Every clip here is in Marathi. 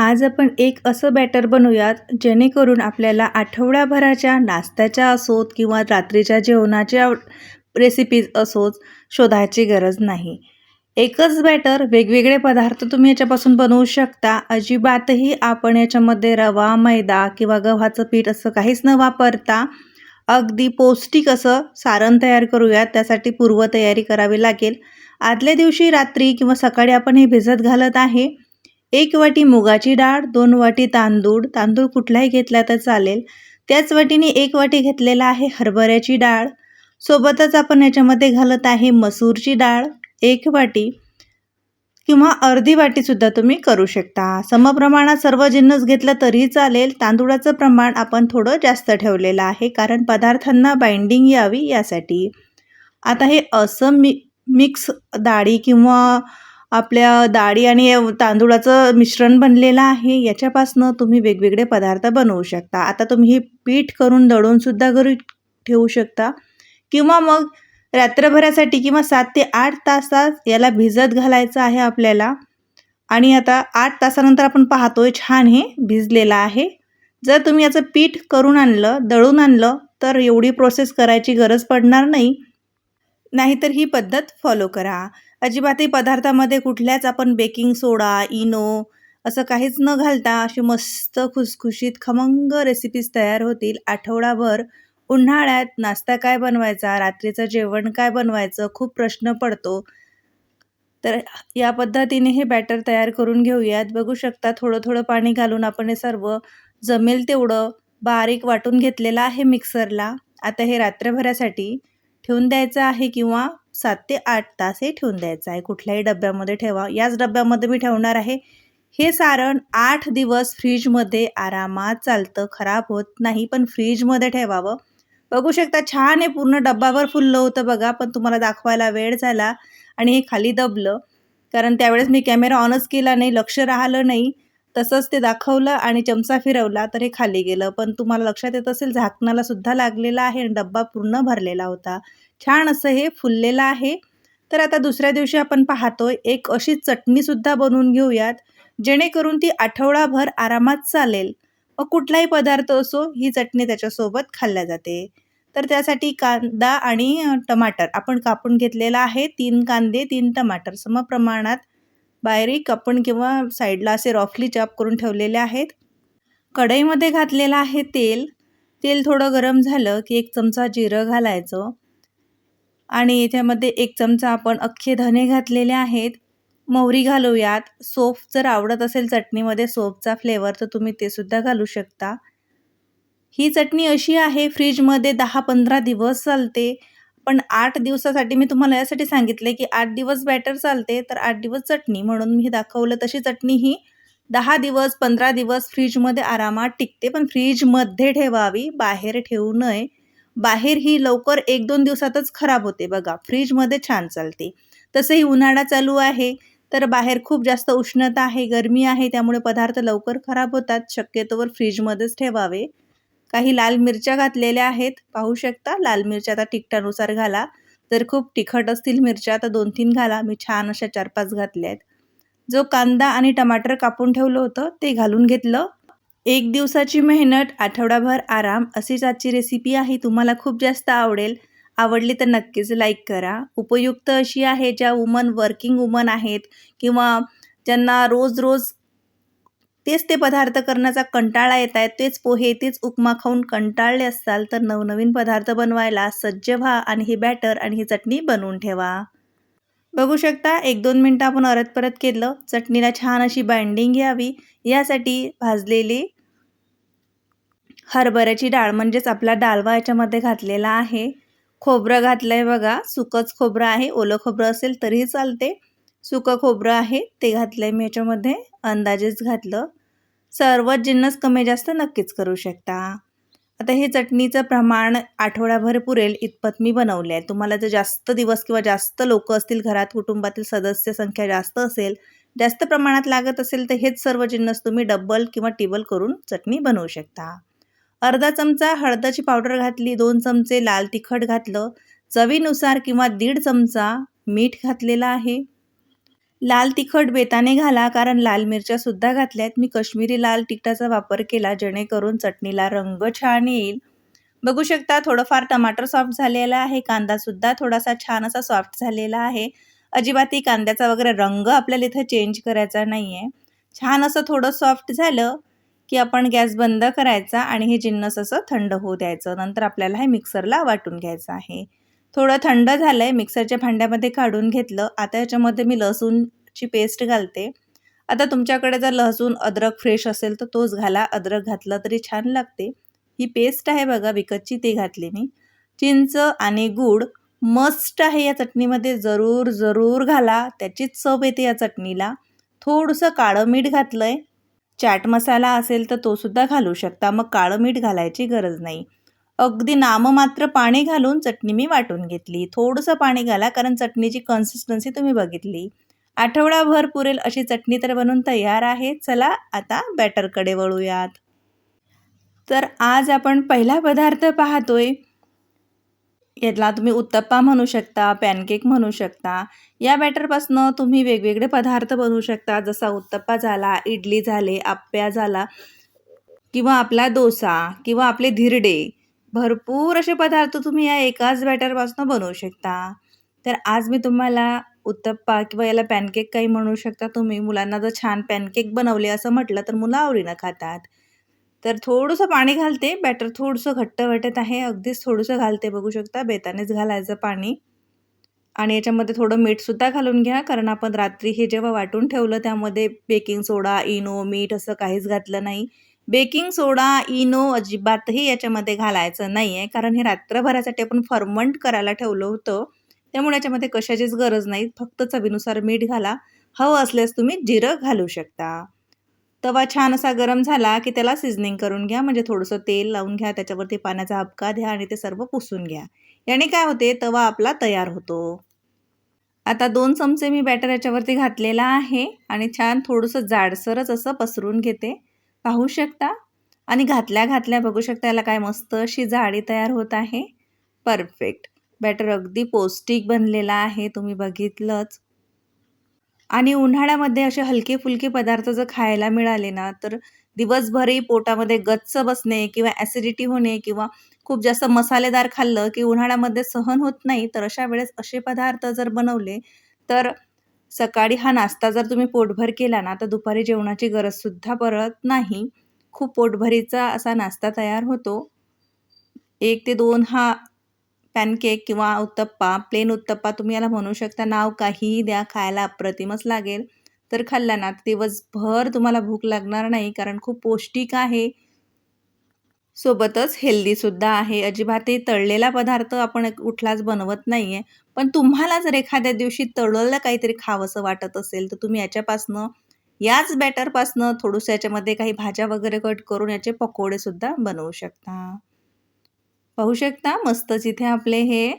आज आपण एक असं बॅटर बनवूयात जेणेकरून आपल्याला आठवड्याभराच्या नाश्त्याच्या असोत किंवा रात्रीच्या जेवणाच्या रेसिपीज असोत शोधायची गरज नाही. एकच बॅटर वेगवेगळे पदार्थ तुम्ही याच्यापासून बनवू शकता. अजिबातही आपण याच्यामध्ये रवा मैदा किंवा गव्हाचं पीठ असं काहीच न वापरता अगदी पौष्टिक असं सारण तयार करूयात. त्यासाठी पूर्वतयारी करावी लागेल. आदल्या दिवशी रात्री किंवा सकाळी आपण हे भिजत घालत आहे. एक वाटी मुगाची डाळ दोन वाटी तांदूळ. तांदूळ कुठलाही घेतला तर चालेल. त्याच वाटीने एक वाटी घेतलेला आहे हरभऱ्याची डाळ. सोबतच आपण याच्यामध्ये घालत आहे मसूरची डाळ. एक वाटी किंवा अर्धी वाटीसुद्धा तुम्ही करू शकता. समप्रमाणात सर्व जिन्नस घेतलं तरीही चालेल. तांदूळाचं प्रमाण आपण थोडं जास्त ठेवलेलं आहे कारण पदार्थांना बाइंडिंग यावी यासाठी. आता हे असं मी मिक्स डाळी किंवा आपल्या डाळी आणि तांदूळाचं मिश्रण बनलेलं आहे. याच्यापासनं तुम्ही वेगवेगळे पदार्थ बनवू शकता. आता तुम्ही हे पीठ करून दळूनसुद्धा घरी ठेवू शकता. किंवा मग रात्रभरासाठी किंवा सात ते आठ तासात याला भिजत घालायचं आहे आपल्याला. आणि आता आठ तासानंतर आपण पाहतोय छान हे भिजलेलं आहे. जर तुम्ही याचं पीठ करून आणलं दळून आणलं तर एवढी प्रोसेस करायची गरज पडणार नाही. नाहीतर ही पद्धत फॉलो करा. अजिबातही पदार्थामध्ये कुठल्याच आपण बेकिंग सोडा इनो असं काहीच न घालता अशी मस्त खुसखुशीत खमंग रेसिपीज तयार होतील. आठवडाभर उन्हाळ्यात नाश्ता काय बनवायचा रात्रीचं जेवण काय बनवायचं खूप प्रश्न पडतो. तर या पद्धतीने हे बॅटर तयार करून घेऊयात. बघू शकता थोडं थोडं पाणी घालून आपण हे सर्व जमेल तेवढं. बारीक वाटून घेतलेलं आहे मिक्सरला आता हे रात्रभरासाठी ठेवून द्यायचं आहे किंवा सात ते आठ तास हे ठेवून द्यायचं आहे. कुठल्याही डब्यामध्ये ठेवा. याच डब्यामध्ये मी ठेवणार आहे. हे सारण आठ दिवस फ्रीजमध्ये आरामात चालतं. खराब होत नाही पण फ्रीजमध्ये ठेवावं. बघू शकता छान हे पूर्ण डब्बावर फुललं होतं बघा पण तुम्हाला दाखवायला वेळ झाला आणि हे खाली दबलं. कारण त्यावेळेस मी कॅमेरा ऑनच केला नाही लक्ष राहिलं नाही. तसंच ते दाखवलं आणि चमचा फिरवला तर हे खाली गेलं. पण तुम्हाला लक्षात येत असेल झाकणाला सुद्धा लागलेला आहे आणि डब्बा पूर्ण भरलेला होता. छान असं हे फुललेलं आहे. तर आता दुसऱ्या दिवशी आपण पाहतोय एक अशी चटणीसुद्धा बनवून घेऊयात जेणेकरून ती आठवडाभर आरामात चालेल. मग कुठलाही पदार्थ असो ही चटणी त्याच्यासोबत खाल्ल्या जाते. तर त्यासाठी कांदा आणि टमाटर आपण कापून घेतलेला आहे तीन कांदे तीन टमाटर सम प्रमाणात बारीक आपण किंवा साईडला असे रॉफली चॉप करून ठेवलेले आहेत. कढईमध्ये घातलेलं आहे तेल. तेल थोडं गरम झालं की एक चमचा जिरं घालायचं. आणि याच्यामध्ये एक चमचा आपण अख्खे धने घातलेले आहेत. मोहरी घालूयात. सोफ जर आवडत असेल चटणीमध्ये सोपचा फ्लेवर तर तुम्ही ते सुद्धा घालू शकता. ही चटणी अशी आहे फ्रीजमध्ये दहा पंधरा दिवस चालते. पण आठ दिवसासाठी मी तुम्हाला यासाठी सांगितले की आठ दिवस बॅटर चालते तर आठ दिवस चटणी म्हणून मी दाखवलं तशी चटणी ही. दहा दिवस पंधरा दिवस फ्रीजमध्ये आरामात टिकते पण फ्रीजमध्ये ठेवावी बाहेर ठेवू नये. बाहेर ही लवकर एक दोन दिवसातच खराब होते बघा फ्रीजमध्ये छान चालते. तसंही उन्हाळा चालू आहे तर बाहेर खूप जास्त उष्णता आहे गरमी आहे त्यामुळे पदार्थ लवकर खराब होतात शक्यतोवर फ्रीजमध्येच ठेवावे. काही लाल मिरच्या घातलेल्या आहेत. पाहू शकता लाल मिरच्या आता तिखटानुसार घाला. जर खूप तिखट असतील मिरच्या तर दोन तीन घाला. मी छान अशा चार पाच घातल्या आहेत जो कांदा आणि टमाटर कापून ठेवलं होतं ते घालून घेतलं. एक दिवसाची मेहनत आठवडाभर आराम अशीच आजची रेसिपी आहे. तुम्हाला खूप जास्त आवडेल. आवडली तर नक्कीच लाईक करा. उपयुक्त अशी आहे ज्या वुमन वर्किंग वुमन आहेत किंवा ज्यांना रोज रोज तेच ते पदार्थ करण्याचा कंटाळा येत आहे तेच पोहे तेच उपमा खाऊन कंटाळले असताल तर नवनवीन पदार्थ बनवायला सज्ज व्हा आणि ही बॅटर आणि ही चटणी बनवून ठेवा. बघू शकता एक दोन मिनटं आपण परत परत केलं चटणीला छान अशी बाइंडिंग घ्यावी. यासाठी भाजलेली हरभऱ्याची डाळ म्हणजेच आपला डाळवा याच्यामध्ये घातलेला आहे. खोबरं घातलं आहे बघा सुकंच खोबरं आहे ओलं खोबरं असेल तरीही चालते. सुकं खोबरं आहे ते घातलं आहे मी याच्यामध्ये. अंदाजेच घातलं सर्वच जिन्नस कमी जास्त नक्कीच करू शकता. आता हे चटणीचं प्रमाण आठवड्याभर पुरेल इतपत मी बनवले आहे तुम्हाला जर जास्त दिवस किंवा जास्त लोक असतील घरात कुटुंबातील सदस्य संख्या जास्त असेल जास्त प्रमाणात लागत असेल तर हेच सर्व जिन्नस तुम्ही डबल किंवा टिबल करून चटणी बनवू शकता. अर्धा चमचा हळदाची पावडर घातली दोन चमचे लाल तिखट घातलं चवीनुसार किंवा दीड चमचा मीठ घातलेला आहे. लाल तिखट बेताने घाला कारण लाल मिरच्यासुद्धा घातल्यात. मी कश्मीरी लाल तिखटाचा वापर केला जेणेकरून चटणीला रंग छान येईल. बघू शकता थोडंफार टमाटर सॉफ्ट झालेला आहे. कांदासुद्धा थोडासा छान असा सॉफ्ट झालेला आहे. अजिबातही कांद्याचा वगैरे रंग आपल्याला इथं चेंज करायचा नाही आहे छान असं थोडं सॉफ्ट झालं की आपण गॅस बंद करायचा आणि हे जिन्नस असं थंड होऊ द्यायचं. नंतर आपल्याला हे मिक्सरला वाटून घ्यायचं आहे. थोडं थंड झालं आहे मिक्सरच्या भांड्यामध्ये काढून घेतलं. आता याच्यामध्ये मी लसूणची पेस्ट घालते. आता तुमच्याकडे जर लसूण अद्रक फ्रेश असेल तर तोच घाला. अद्रक घातलं तरी छान लागते. ही पेस्ट आहे बघा विकतची ती घातली मी. चिंच आणि गूळ मस्ट आहे या चटणीमध्ये. जरूर जरूर घाला. त्याचीच चव येते या चटणीला. थोडंसं काळं मीठ घातलं आहे चाट मसाला असेल तर तो सुद्धा घालू शकता. मग काळं मीठ घालायची गरज नाही. अगदी नाममात्र पाणी घालून चटणी मी वाटून घेतली. थोडंसं पाणी घाला कारण चटणीची कन्सिस्टन्सी तुम्ही बघितली. आठवडाभर पुरेल अशी चटणी तर बनवून तयार आहे. चला आता बॅटरकडे वळूयात. तर आज आपण पहिला पदार्थ पाहतोय. यातला तुम्ही उत्तप्पा म्हणू शकता पॅनकेक म्हणू शकता. या बॅटरपासनं तुम्ही वेगवेगळे पदार्थ बनवू शकता. जसा उत्तप्पा झाला इडली झाले आप्प्या झाला किंवा आपला डोसा किंवा आपले धिरडे. भरपूर असे पदार्थ तुम्ही या एकाच बॅटरपासून बनवू शकता. तर आज मी तुम्हाला उत्तप्पा किंवा याला पॅनकेक काही म्हणू शकता. तुम्ही मुलांना जर छान पॅनकेक बनवले असं म्हटलं तर मुलं आवडीनं खातात. तर थोडंसं पाणी घालते. बॅटर थोडंसं घट्ट वाटत आहे. अगदीच थोडंसं घालते बघू शकता. बेतानेच घालायचं पाणी. आणि याच्यामध्ये थोडं मीठसुद्धा घालून घ्या. कारण आपण रात्री हे जेव्हा वाटून ठेवलं त्यामध्ये बेकिंग सोडा इनो मीठ असं काहीच घातलं नाही. बेकिंग सोडा इनो अजिबातही याच्यामध्ये घालायचं नाही आहे कारण हे रात्रभरासाठी आपण फर्मंट करायला ठेवलं होतं. त्यामुळे याच्यामध्ये कशाचीच गरज नाही. फक्त चवीनुसार मीठ घाला. हवं असल्यास तुम्ही जिरं घालू शकता. तवा छान असा गरम झाला की त्याला सिझनिंग करून घ्या. म्हणजे थोडंसं तेल लावून घ्या. त्याच्यावरती पाण्याचा हबका द्या आणि ते सर्व पुसून घ्या. याने काय होते? तवा आपला तयार होतो. आता दोन चमचे मी बॅटर याच्यावरती घातलेला आहे. आणि छान थोडंसं जाडसरच असं पसरून घेते. पाहू शकता. आणि घातल्या घातल्या बघू शकता याला काय मस्त अशी जाडी तयार होत आहे. परफेक्ट बॅटर अगदी पौष्टिक बनलेला आहे तुम्ही बघितलंच. आणि उन्हाळ्यामध्ये असे हलके फुलके पदार्थ जर खायला मिळाले ना तर दिवसभरही पोटामध्ये गच्च बसणे किंवा ॲसिडिटी होणे किंवा खूप जास्त मसालेदार खाल्लं की उन्हाळ्यामध्ये सहन होत नाही तर अशा वेळेस असे पदार्थ जर बनवले तर सकाळी हा नाश्ता जर तुम्ही पोटभर केला ना तर दुपारी जेवणाची गरजसुद्धा पडत नाही. खूप पोटभरीचा असा नाश्ता तयार होतो. एक ते दोन हा पॅनकेक किंवा उत्तप्पा प्लेन उत्तप्पा तुम्ही याला म्हणू शकता. नाव काहीही द्या खायला अप्रतिमच लागेल. तर खाल्ला ना दिवसभर तुम्हाला भूक लागणार नाही कारण खूप पौष्टिक आहे. सोबतच हेल्दीसुद्धा आहे. अजिबातही तळलेला पदार्थ आपण कुठलाच बनवत नाही आहे पण तुम्हाला जर एखाद्या दिवशी तळलेलं काहीतरी खावंसं वाटत असेल तर तुम्ही याच्यापासनं याच बॅटरपासनं थोडंसं याच्यामध्ये काही भाज्या वगैरे कट करून याचे पकोडेसुद्धा बनवू शकता. पाहू शकता मस्तच इथे आपले हे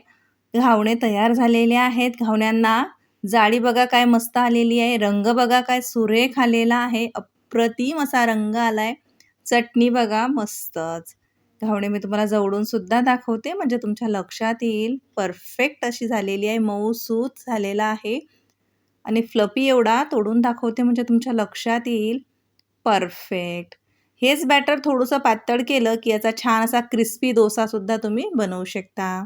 घावणे तयार झालेले आहेत. घावण्यांना जाळी बघा काय मस्त आलेली आहे. रंग बघा काय सुरेख आलेला आहे. अप्रतिम असा रंग आलाय. चटणी बघा मस्तच. घावणे मी तुम्हाला जवळून सुद्धा दाखवते. म्हणजे तुमच्या लक्षात येईल. परफेक्ट अशी झालेली आहे. मऊ सूत झालेला आहे. आणि फ्लपी एवढा तोडून दाखवते म्हणजे तुमच्या लक्षात येईल. परफेक्ट हेच बॅटर थोडंसं पातळ केलं की याचा छान असा क्रिस्पी डोसासुद्धा तुम्ही बनवू शकता.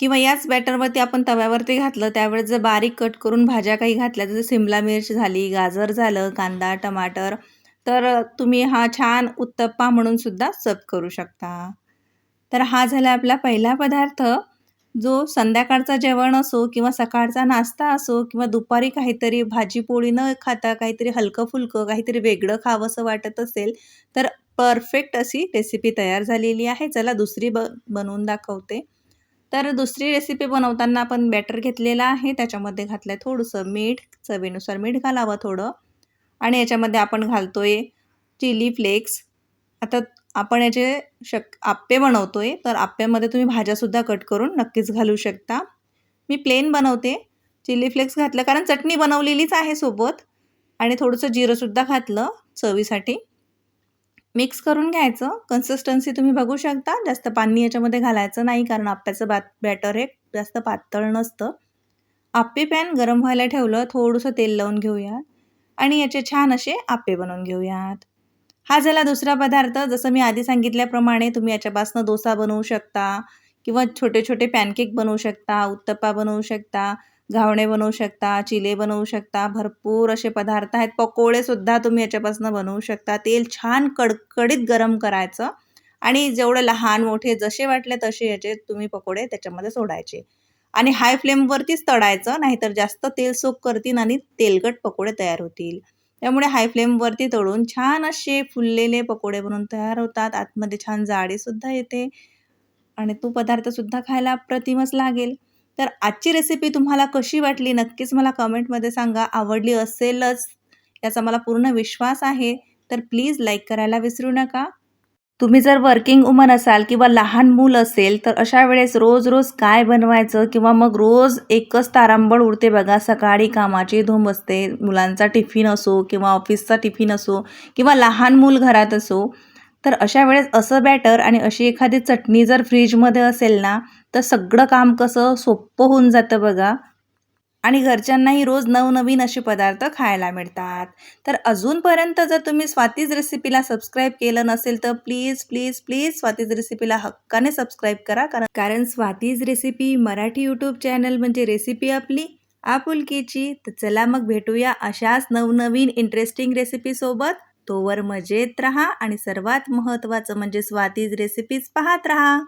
किंवा याच बॅटरवरती आपण तव्यावरती घातलं त्यावेळेस जर बारीक कट करून भाज्या काही घातल्या जसं सिमला मिर्च झाली गाजर झालं कांदा टमाटर तर तुम्ही हा छान उत्तप्पा म्हणून सुद्धा सर्व करू शकता. तर हा झाला आपला पहिला पदार्थ. जो संध्याकाळचा जेवण असो किंवा सकाळचा नाश्ता असो किंवा दुपारी काहीतरी भाजीपोळी न खाता काहीतरी हलकं फुलकं काहीतरी वेगळं खावंसं वाटत असेल तर परफेक्ट अशी रेसिपी तयार झालेली आहे. चला दुसरी ब बनवून दाखवते. तर दुसरी रेसिपी बनवताना आपण बॅटर घेतलेला आहे. त्याच्यामध्ये घातलं आहे थोडंसं मीठ चवीनुसार मीठ घालावं थोडं. आणि याच्यामध्ये आपण घालतो आहे चिली फ्लेक्स. आता आपण याचे शक आप्पे बनवतो आहे तर आप्प्यामध्ये तुम्ही भाज्यासुद्धा कट करून नक्कीच घालू शकता. मी प्लेन बनवते. चिली फ्लेक्स घातलं कारण चटणी बनवलेलीच आहे सोबत. आणि थोडंसं जिरंसुद्धा घातलं चवीसाठी. मिक्स करून घ्यायचं. कन्सिस्टन्सी तुम्ही बघू शकता. जास्त पाणी याच्यामध्ये घालायचं नाही कारण आप्प्याचं बात बॅटर हे जास्त पातळ नसतं. आप्पे पॅन गरम व्हायला ठेवलं. थोडंसं तेल लावून घेऊया. आणि याचे छान असे आप्पे बनवून घेऊयात. हा झाला दुसरा पदार्थ. जसं मी आधी सांगितल्याप्रमाणे तुम्ही याच्यापासून डोसा बनवू शकता किंवा छोटे छोटे पॅनकेक बनवू शकता उत्तप्पा बनवू शकता घावणे बनवू शकता चिले बनवू शकता भरपूर असे पदार्थ आहेत. पकोडेसुद्धा तुम्ही याच्यापासून बनवू शकता. तेल छान कडकडीत गरम करायचं आणि जेवढं लहान मोठे जसे वाटले तसे याचे तुम्ही पकोडे त्याच्यामध्ये सोडायचे. आणि हाय फ्लेमवरतीच तळायचं नाहीतर जास्त तेल सोक करतील आणि तेलकट पकोडे तयार होतील. त्यामुळे हाय फ्लेमवरती तळून छान असे फुललेले पकोडे बनवून तयार होतात. आतमध्ये छान जाडीसुद्धा येते. आणि तो पदार्थसुद्धा खायला अप्रतिमच लागेल. तर आजची रेसिपी तुम्हाला कशी वाटली? नक्कीच मला कमेंटमध्ये सांगा. आवडली असेलच याचा मला पूर्ण विश्वास आहे. तर प्लीज लाईक करायला विसरू नका. तुम्ही जर वर्किंग वुमन असाल किंवा लहान मूल असेल तर अशा वेळेस रोज रोज काय बनवायचं किंवा मग रोज एकच तारांबळ उडते बघा सकाळी कामाची धूम असते मुलांचा टिफिन असो किंवा ऑफिसचा टिफिन असो किंवा लहान मूल घरात असो तर अशा वेळेस असं बॅटर आणि अशी एखादी चटणी जर फ्रीजमध्ये असेल ना तर सगळं काम कसं सोपं होऊन जातं बघा. आणि घरच्यांनाही रोज नवनवीन असे पदार्थ खायला मिळतात. तर अजूनपर्यंत जर तुम्ही स्वातीज रेसिपीला सबस्क्राईब केलं नसेल तर प्लीज प्लीज प्लीज स्वातीज रेसिपीला हक्काने सबस्क्राईब करा. कारण कारण Swati's recipe Marathi YouTube channel म्हणजे रेसिपी आपली आपुलकीची. तर चला मग भेटूया अशाच नवनवीन इंटरेस्टिंग रेसिपीसोबत तोवर मजेत राहा आणि सर्वात महत्त्वाचं म्हणजे स्वातीज रेसिपीज पाहत राहा.